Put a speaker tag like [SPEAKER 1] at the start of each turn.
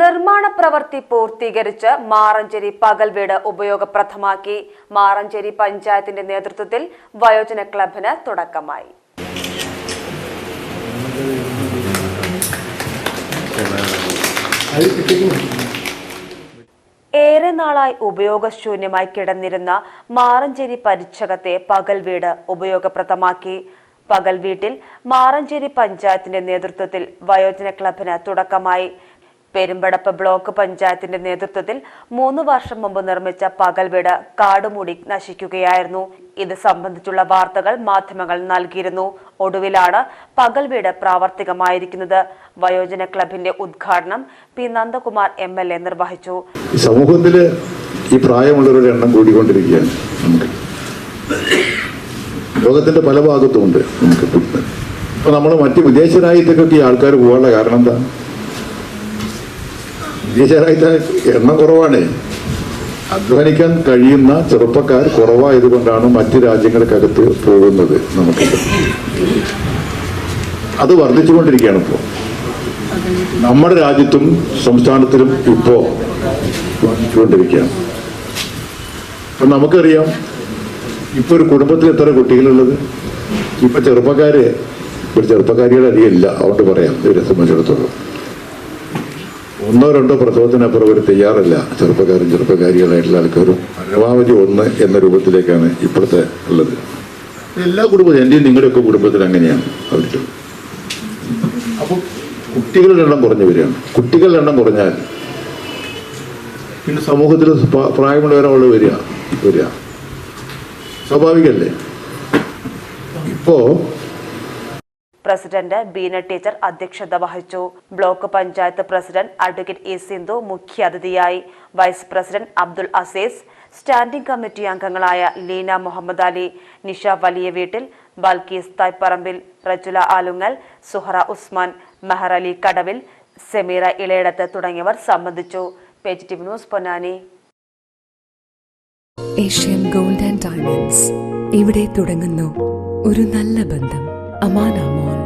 [SPEAKER 1] നിർമ്മാണ പ്രവൃത്തി പൂർത്തീകരിച്ച് മാറഞ്ചേരി പകൽ വീട് ഉപയോഗപ്രദമാക്കി. മാറഞ്ചേരി പഞ്ചായത്തിന്റെ നേതൃത്വത്തിൽ വയോജന ക്ലബിന് തുടക്കമായി. ഏറെ നാളായി ഉപയോഗശൂന്യമായി കിടന്നിരുന്ന മാറഞ്ചേരി പരിച്ഛകത്തെ പകൽ വീട് ഉപയോഗപ്രദമാക്കി. പകൽ വീട്ടിൽ മാറഞ്ചേരി പഞ്ചായത്തിന്റെ നേതൃത്വത്തിൽ വയോജന ക്ലബിന് തുടക്കമായി. പെരുമ്പടപ്പ് ബ്ലോക്ക് പഞ്ചായത്തിന്റെ നേതൃത്വത്തിൽ മൂന്ന് വർഷം മുമ്പ് നിർമ്മിച്ച പകൽ വീട് കാടുമൂടി നശിക്കുകയായിരുന്നു. ഇത് സംബന്ധിച്ചുള്ള വാർത്തകൾ മാധ്യമങ്ങൾ നൽകിയിരുന്നു. ഒടുവിലാണ് പകൽ വീട് പ്രാവർത്തികമായിരിക്കുന്നത്. വയോജന ക്ലബിന്റെ ഉദ്ഘാടനം P Nandakumar M L A നിർവഹിച്ചു.
[SPEAKER 2] സമൂഹത്തിൽ ഈ പ്രായമുള്ളവരുടെ എണ്ണം കൂടിക്കൊണ്ടിരിക്കുകയാണ് ലോകത്തിന്റെ പല ഭാഗത്തുമുണ്ട് നമുക്ക്. നമ്മൾ മറ്റ് വിദേശ രാജ്യത്തേക്കൊക്കെ ഈ ആൾക്കാർ പോകാനുള്ള കാരണം എന്താ? രാജ്യത്തെ എണ്ണം കുറവാണ്. അധ്വാനിക്കാൻ കഴിയുന്ന ചെറുപ്പക്കാർ കുറവായതുകൊണ്ടാണ് മറ്റു രാജ്യങ്ങൾക്കകത്ത് പോകുന്നത് നമുക്ക്. അത് വർദ്ധിച്ചുകൊണ്ടിരിക്കുകയാണ് ഇപ്പോൾ നമ്മുടെ രാജ്യത്തും സംസ്ഥാനത്തിലും ഇപ്പോ വർദ്ധിച്ചുകൊണ്ടിരിക്കുകയാണ്. അപ്പൊ നമുക്കറിയാം ഇപ്പൊ ഒരു കുടുംബത്തിൽ എത്ര കുട്ടികളുള്ളത്? ഇപ്പൊ ചെറുപ്പക്കാര് ഒരു ചെറുപ്പക്കാരികളധികം ഇല്ല അതുകൊണ്ട് പറയാം ഇവരെ സംബന്ധിച്ചിടത്തോളം. ഒന്നോ രണ്ടോ പ്രസവത്തിനപ്പുറം അവർ തയ്യാറല്ല. ചെറുപ്പക്കാരും ചെറുപ്പക്കാരികളായിട്ടുള്ള ആൾക്കാരും പരമാവധി ഒന്ന് എന്ന രൂപത്തിലേക്കാണ് ഇപ്പോഴത്തെ ഉള്ളത്. എല്ലാ കുടുംബത്തിലും എന്റെയും നിങ്ങളുടെയൊക്കെ കുടുംബത്തിൽ അങ്ങനെയാണ് അവർക്ക്. അപ്പോൾ കുട്ടികളുടെ എണ്ണം കുറഞ്ഞു വരികയാണ് കുട്ടികളുടെ എണ്ണം കുറഞ്ഞാൽ പിന്നെ സമൂഹത്തിൽ പ്രായമുള്ളവരോട് വരിക വരിക. സ്വാഭാവികല്ലേ? ഇപ്പോ
[SPEAKER 1] പ്രസിഡന്റ് ബീന ടീച്ചർ അധ്യക്ഷത വഹിച്ചു. Block panchayat president advocate A Sindhu മുഖ്യാതിഥിയായി. Vice president Abdul Aziz standing committee അംഗങ്ങളായ ലീന മുഹമ്മദ് അലി നിഷ വലിയ വീട്ടിൽ ബൽക്കീസ് തായ്പറമ്പിൽ റജുല ആലുങ്ങൽ സുഹറ ഉസ്മാൻ മെഹർ അലി കടവിൽ സെമീറ ഇളയിടത്ത് തുടങ്ങിയവർ സംബന്ധിച്ചു. Page T news Ponnani.
[SPEAKER 3] Asian gold and diamonds ഇവിടെ തുടങ്ങുന്നു. ഒരു നല്ല ബന്ധം. Amana mall. Edappal